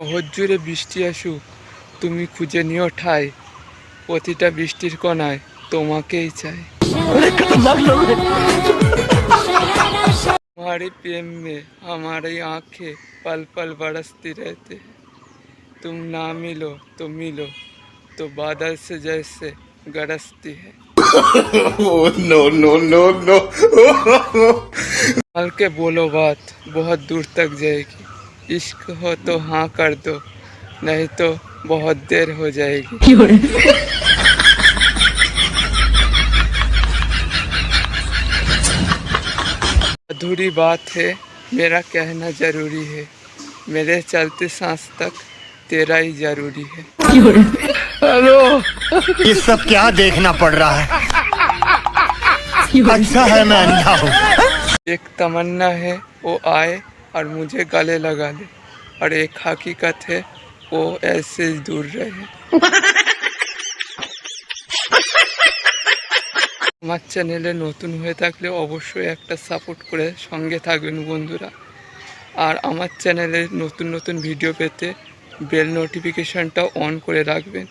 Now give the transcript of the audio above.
বহুত জোরে বৃষ্টি আসুক তুমি খুঁজে নিও ঠাই প্রতিটা বৃষ্টির কণায় তোমাকেই চাই तुम्हारे प्रेम में हमारी आंखें पल पल बरसती रहते हैं तुम ना मिलो तो मिलो तो बादल से जैसे गरजती है Oh no no no no! संभल के बोलो बात बहुत दूर तक जाएगी इश्क हो तो हाँ कर दो नहीं तो बहुत देर हो जाएगी। अधूरी बात है मेरा कहना ज़रूरी है। मेरे चलते सांस तक तेरा ही ज़रूरी है। हेलो। ये सब क्या देखना पड़ रहा है? अच्छा है मैं अंधा हूँ। एक तमन्ना है वो आए और मुझे गले लगा ले और एक हकीकत है वो ऐसे ही दूर रहे আমার চ্যানেলে নতুন হয়ে থাকলে অবশ্যই একটা সাপোর্ট করে সঙ্গে থাকবেন বন্ধুরা আর আমার চ্যানেলে নতুন নতুন ভিডিও পেতে বেল নোটিফিকেশনটা অন করে রাখবেন